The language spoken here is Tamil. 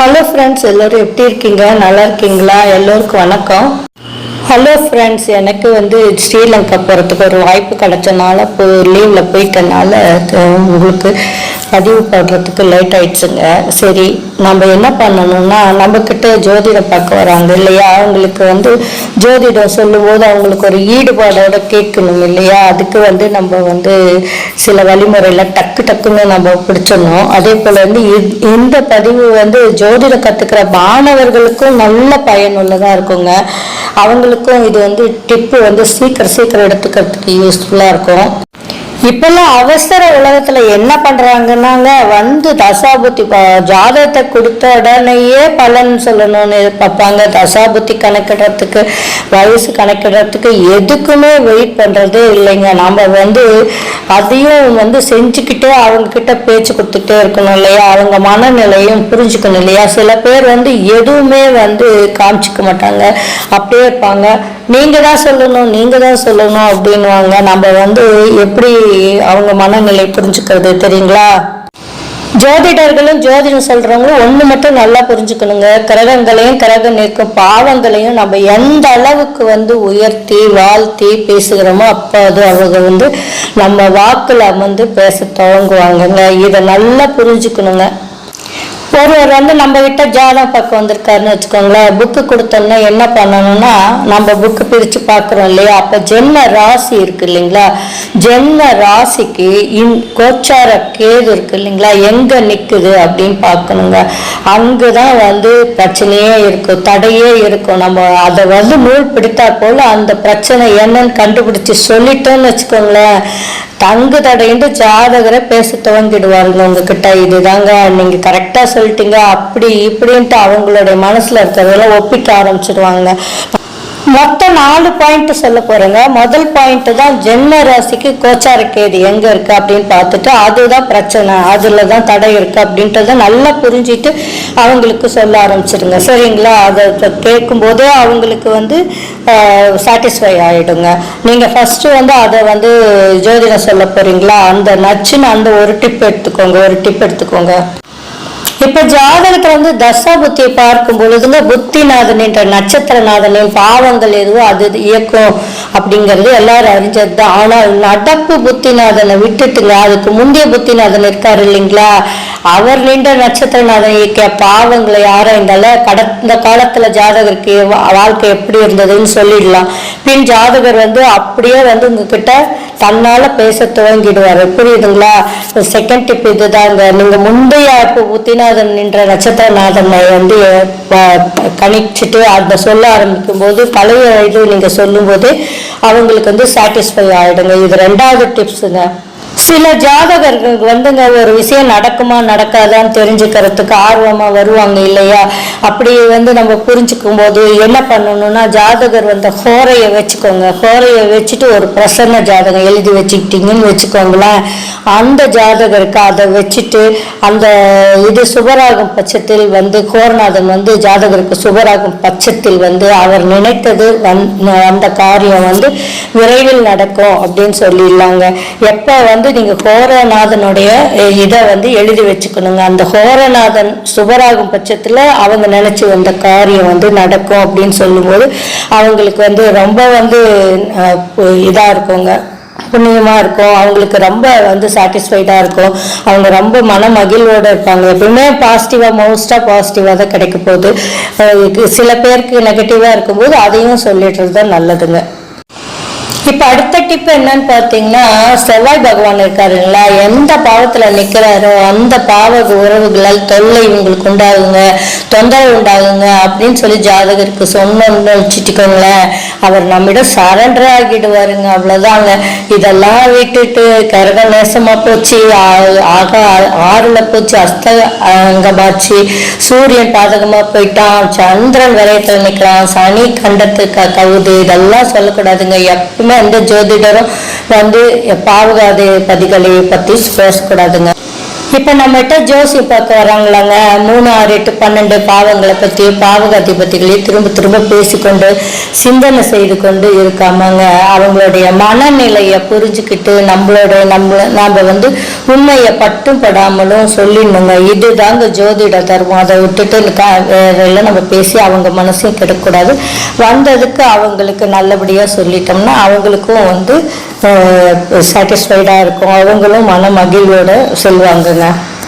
ஹலோ ஃப்ரெண்ட்ஸ் எல்லோரும் எப்படி இருக்கீங்க? நல்லா இருக்கீங்களா? எல்லோருக்கும் வணக்கம். ஹலோ ஃப்ரெண்ட்ஸ் எனக்கு வந்து ஸ்ரீலங்கா போகிறதுக்கு ஒரு வாய்ப்பு கிடைச்சனால இப்போ லீவில் போயிட்டனால உங்களுக்கு பதிவு பண்ணுறதுக்கு லேட் ஆயிடுச்சுங்க. சரி நம்ம என்ன பண்ணணும்னா நம்மக்கிட்ட ஜோதிடம் பார்க்க வராங்க இல்லையா? அவங்களுக்கு வந்து ஜோதிடம் சொல்லும்போது அவங்களுக்கு ஒரு ஈடுபாடோட கேட்கணும் இல்லையா? அதுக்கு வந்து நம்ம வந்து சில வழிமுறையில் டக்கு டக்குன்னு நம்ம பிடிச்சிடணும். அதே போல் வந்து இந்த பதிவு வந்து ஜோதிடம் கற்றுக்கிற மாணவர்களுக்கும் நல்ல பயனுள்ளதாக இருக்குங்க. அவங்களுக்கும் இது வந்து டிப்பு வந்து சீக்கிரம் சீக்கிரம் எடுத்துக்கிறதுக்கு யூஸ்ஃபுல்லாக இருக்கும். இப்பெல்லாம் அவசர உலகத்துல என்ன பண்றாங்கன்னாங்க வந்து தசாபுத்தி ஜாதகத்தை கொடுத்த உடனேயே பலன் சொல்லணும்னு பார்ப்பாங்க தசாபுத்தி கணக்கிடுறதுக்கு வயசு கணக்கிடுறதுக்கு எதுக்குமே வெயிட் பண்றதே இல்லைங்க. நாம வந்து அதையும் வந்து செஞ்சுக்கிட்டே அவங்க கிட்ட பேச்சு கொடுத்துட்டே இருக்கணும் இல்லையா? அவங்க மனநிலையும் புரிஞ்சுக்கணும் இல்லையா? சில பேர் வந்து எதுவுமே வந்து காமிச்சிக்க மாட்டாங்க. அப்படியே இருப்பாங்க. நீங்க தான் சொல்லணும் நீங்க தான் சொல்லணும் அப்படின்னுவாங்க. நம்ம வந்து எப்படி அவங்க மனநிலை புரிஞ்சுக்கிறது தெரியுங்களா? ஜோதிடர்களும் ஜோதிடம் சொல்றவங்களும் ஒண்ணு மட்டும் நல்லா புரிஞ்சுக்கணுங்க. கிரகங்களையும் கிரகம் நிற்கும் பாவங்களையும் நம்ம எந்த அளவுக்கு வந்து உயர்த்தி வாழ்த்தி பேசுகிறோமோ அப்போ அது அவங்க வந்து நம்ம வாக்குல வந்து பேச துவங்குவாங்கங்க இதை நல்லா புரிஞ்சுக்கணுங்க. ஒருவர் வந்து நம்ம கிட்ட ஜாதகம் பார்க்க வந்திருக்காருன்னு வச்சுக்கோங்களேன். புக்கு கொடுத்தோம்னா என்ன பண்ணணும்னா நம்ம புக்கு பிரித்து பார்க்குறோம் இல்லையா? அப்போ ஜென்ம ராசி இருக்கு இல்லைங்களா? ஜென்ம ராசிக்கு இன் கோச்சார கேது இருக்கு இல்லைங்களா? எங்கே நிற்குது அப்படின்னு பார்க்கணுங்க. அங்கே தான் வந்து பிரச்சனையே இருக்கும் தடையே இருக்கும். நம்ம அதை வந்து நூல் பிடித்தா போல அந்த பிரச்சனை என்னன்னு கண்டுபிடிச்சி சொல்லிட்டோம்னு வச்சுக்கோங்களேன். தங்கு தடையிட்டு ஜாதகரை பேச துவங்கிடுவாருங்க உங்ககிட்ட. இதுதாங்க நீங்க கரெக்டா சொல்லிட்டீங்க அப்படி இப்படின்ட்டு அவங்களுடைய மனசுல இருக்கிறதெல்லாம் ஒப்பிக்க ஆரம்பிச்சிடுவாங்க மொத்தம் நாலு பாயிண்ட் சொல்ல போறேங்க. முதல் பாயிண்ட் தான் ஜென்ம ராசிக்கு கோச்சார கேது எங்க இருக்கு அப்படின்னு பார்த்துட்டு அதுதான் பிரச்சனை. அதுல தான் தடை இருக்கு அப்படின்றத நல்லா புரிஞ்சிட்டு அவங்களுக்கு சொல்ல ஆரம்பிச்சிடுங்க. சரிங்களா? அதை கேட்கும் போதே அவங்களுக்கு வந்து சாட்டிஸ்ஃபை ஆயிடுங்க. நீங்க ஃபர்ஸ்ட் வந்து அதை வந்து ஜோதிடம் சொல்ல போறீங்களா? அந்த நச்சுன்னு அந்த ஒரு டிப் எடுத்துக்கோங்க. ஒரு டிப் எடுத்துக்கோங்க. இப்ப ஜாதகத்துல வந்து தசா புத்தியை பார்க்கும் பொழுதுங்க புத்திநாதன் என்ற நட்சத்திரநாதனின் பாவங்கள் எதுவோ அது இயக்கும். அப்படிங்கிறது எல்லாரும் அறிஞ்சது தான் ஆனால் நடப்பு புத்திநாதனை விட்டுட்டுங்க. அதுக்கு முந்தைய புத்திநாதன் இருக்காரு இல்லைங்களா? அவர் நின்ற நட்சத்திரநாதன் இயக்கிய பாவங்களை ஆராய்ந்தால கடந்த காலத்துல ஜாதகருக்கு வா- வாழ்க்கை எப்படி இருந்ததுன்னு சொல்லிடலாம். பின் ஜாதகர் வந்து அப்படியே வந்து உங்ககிட்ட தன்னால பேச துவங்கிடுவாரு. புரியுதுங்களா? செகண்ட் டிப் இதுதாங்க. நீங்க முந்தைய இப்போ புத்திநாதன் என்ற நட்சத்திரநாதனை வந்து கணிச்சிட்டு அதை சொல்ல ஆரம்பிக்கும் போது பழைய இது நீங்க சொல்லும்போது அவங்களுக்கு வந்து சாட்டிஸ்ஃபை ஆகிடுங்க இது ரெண்டாவது டிப்ஸுங்க சில ஜாதகர்களுக்கு வந்துங்க ஒரு விஷயம் நடக்குமா நடக்காதான்னு தெரிஞ்சுக்கிறதுக்கு ஆர்வமாக வருவாங்க இல்லையா? அப்படி வந்து நம்ம புரிஞ்சுக்கும் போது என்ன பண்ணணும்னா ஜாதகர் வந்து ஹோரையை வச்சுக்கோங்க. ஹோரையை வச்சுட்டு ஒரு பிரசன்ன ஜாதகம் எழுதி வச்சுக்கிட்டீங்கன்னு வச்சுக்கோங்களேன். அந்த ஜாதகருக்கு அதை வச்சுட்டு அந்த இது சுபராகும் பட்சத்தில் வந்து கோரநாதன் வந்து ஜாதகருக்கு சுபராகும் பட்சத்தில் வந்து அவர் நினைத்தது வந் அந்த காரியம் வந்து விரைவில் நடக்கும் அப்படின்னு சொல்லிடலாங்க. எப்போ வந்து நீங்க ஹோரநாதனுடைய இதை வந்து எழுதி வச்சுக்கணுங்க. அந்த ஹோரநாதன் சுபராகும் பட்சத்துல அவங்க நினைச்சு வந்த காரியம் வந்து நடக்கும் அப்படின்னு சொல்லும்போது அவங்களுக்கு வந்து ரொம்ப வந்து பு- இதா இருக்குங்க. புண்ணியமாக இருக்கும். அவங்களுக்கு ரொம்ப வந்து சாட்டிஸ்ஃபைடாக இருக்கும். அவங்க ரொம்ப மன மகிழ்வோடு இருப்பாங்க. எப்பவுமே பாசிட்டிவாக மோஸ்ட்டாக பாசிட்டிவாக தான் கிடைக்க போகுது. சில பேருக்கு நெகட்டிவாக இருக்கும்போது அதையும் சொல்லிடுறது தான் நல்லதுங்க. இப்ப அடுத்த டிப் என்னன்னு பாத்தீங்கன்னா செவ்வாய் பகவான் இருக்காருங்களா? எந்த பாவத்துல நிக்கிறாரோ அந்த பாவ உறவுகளால் தொல்லை உங்களுக்கு உண்டாகுங்க தொந்தரவு உண்டாகுங்க அப்படின்னு சொல்லி ஜாதகருக்கு சொன்னோம்னு வச்சுட்டுக்கோங்களேன். அவர் நம்மிடம் சரண்டர் ஆகிடுவாருங்க. அவ்வளவுதாங்க. இதெல்லாம் விட்டுட்டு கரக நேசமா போச்சு. ஆ- ஆக ஆறுல போச்சு. அஸ்த அங்கமாச்சு. சூரியன் பாதகமா போயிட்டான். சந்திரன் விரயத்துல நிற்கிறான் சனி கண்டத்துக்கு கவுது. இதெல்லாம் சொல்லக்கூடாதுங்க. எப்பவுமே எந்த ஜோதிடரும் வந்து பாவகாது பதிகளை பத்தி பேசக்கூடாதுங்க. இப்போ நம்மகிட்ட ஜோசியம் பார்க்க வராங்களாங்க மூணு ஆறு எட்டு பன்னெண்டு பாவங்களை பற்றி பாவகத்தை பற்றிகளையும் திரும்ப திரும்ப பேசிக்கொண்டு சிந்தனை செய்து கொண்டு இருக்காமங்க. அவங்களுடைய மனநிலையை புரிஞ்சுக்கிட்டு நம்மளோட நம்மள நாம் வந்து உண்மையை பட்டும் படாமலும் சொல்லிடணுங்க. இதுதாங்க ஜோதிட தருவோம் அதை விட்டுட்டு இந்த வேற எல்லாம் நம்ம பேசி அவங்க மனசையும் கெடக்கூடாது. வந்ததுக்கு அவங்களுக்கு நல்லபடியாக சொல்லிட்டோம்னா அவங்களுக்கும் வந்து சாட்டிஸ்ஃபைடாக இருக்கும். அவங்களும் மன மகிழ்வோட lá.